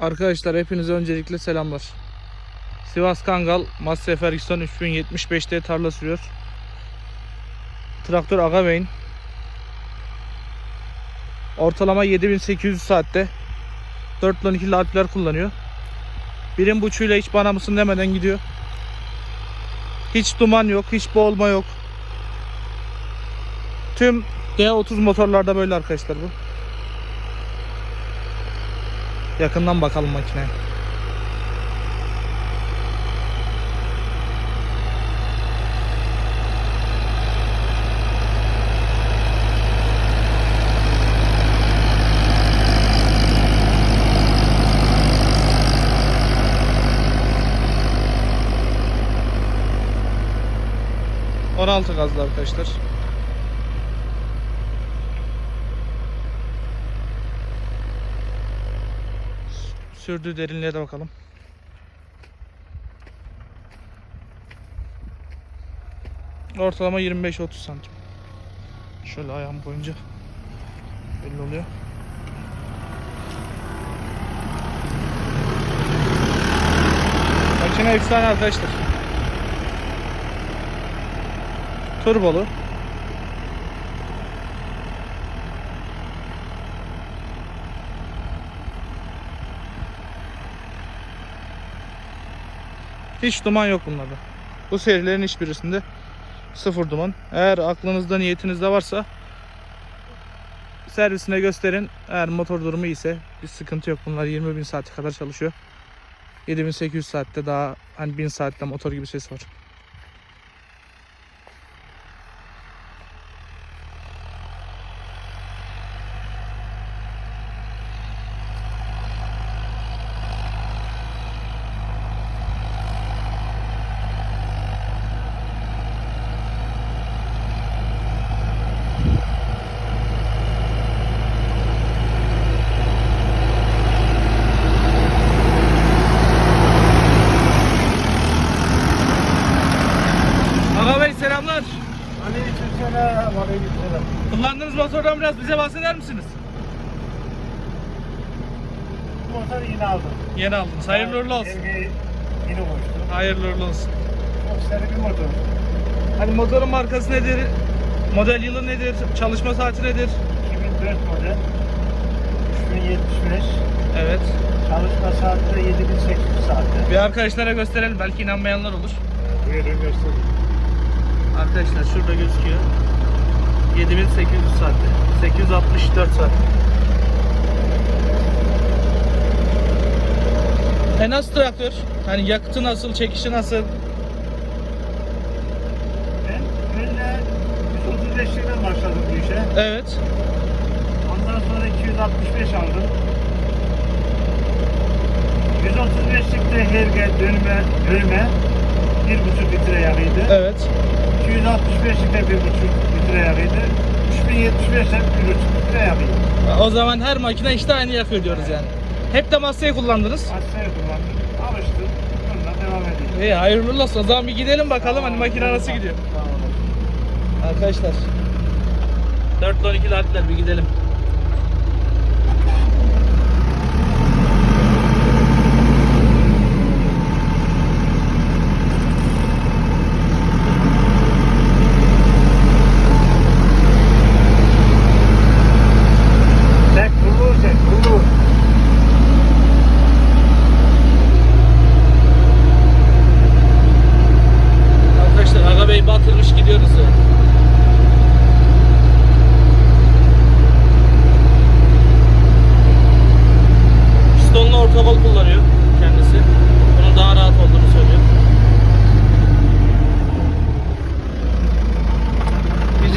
Arkadaşlar hepinize öncelikle selamlar. Sivas Kangal Massey Ferguson 3075'te tarla sürüyor. Traktör Agavey'in. Ortalama 7800 saatte 412 latler kullanıyor. Birim buçuyla hiç bana mısın demeden gidiyor. Hiç duman yok, hiç boğulma yok. Tüm D30 motorlarda böyle arkadaşlar bu. Yakından bakalım makineye. Altı gazlı arkadaşlar. Sürdüğü derinliğe de bakalım. Ortalama 25-30 santim. Şöyle ayağım boyunca belli oluyor. Makine efsane arkadaşlar. Turbolu. Hiç duman yok bunlarda. Bu serilerin hiçbirisinde sıfır duman. Eğer aklınızda niyetinizde varsa servisine gösterin. Eğer motor durumu iyiyse bir sıkıntı yok. Bunlar 20 bin saate kadar çalışıyor. 7800 saatte daha hani 1000 saatte motor gibi ses var. Aga Bey selamlar. Aleykümselam, aleykümselam. Kullandığınız motordan biraz bize bahseder misiniz? Bu motoru yeni aldım. Yeni aldınız. Hayırlı uğurlu olsun. Evde yeni koştum. Hayırlı uğurlu olsun. Çok seri bir motor. Hani motorun markası nedir? Model yılı nedir? Çalışma saati nedir? 2004 model. 3075. Evet. Çalışma saati de 7800 saatte. Bir arkadaşlara gösterelim. Belki inanmayanlar olur. Buyurun göstereyim. Arkadaşlar şurada gözüküyor. 7800 saatte. 864 saat. E nasıl traktör? Hani yakıtı nasıl, çekişi nasıl? Ben önce 135 liradan başladım bu işe. Evet. Ondan sonra 265 aldım. 135'likte her gel dönme, dönme 1,5 litre yakıydı. Evet. 265'likte 1,5 litre yakıydı. 3075'te 1,5 litre yakıydı. O zaman her makine işte aynı yakıyor diyoruz yani. Hep de masayı kullandınız. Hastaya kullandım. Alıştım. Ondan devam ediyorum. İyi hayırlı olsun. O zaman bir gidelim bakalım hani makine nasıl gidiyor. Tamam. Arkadaşlar 4 12 latler bir gidelim.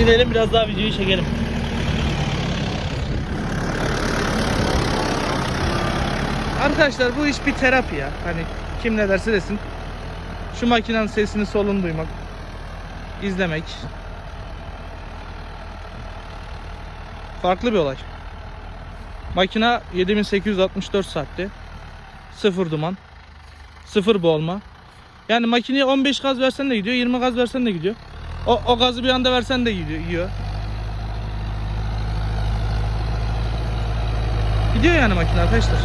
Biz inelim biraz daha videoyu çekelim. Arkadaşlar bu iş bir terapi ya. Hani kim ne derse desin. Şu makinenin sesini solunu duymak, izlemek. Farklı bir olay. Makina 7864 saatte. Sıfır duman. Sıfır boğulma. Yani makineye 15 gaz versen de gidiyor, 20 gaz versen de gidiyor. O, o gazı bir anda versen de yiyor. Gidiyor yani makine arkadaşlar.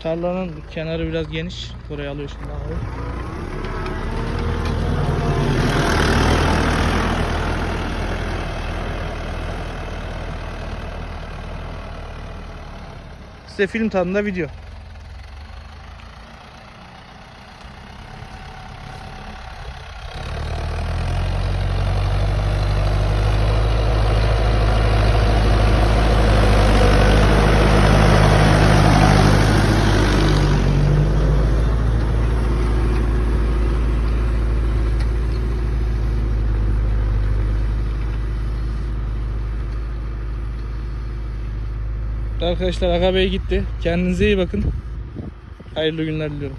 Tarlanın kenarı biraz geniş. Burayı alıyor şimdi abi. Size film tadında video. Arkadaşlar Aga Bey gitti. Kendinize iyi bakın. Hayırlı günler diliyorum.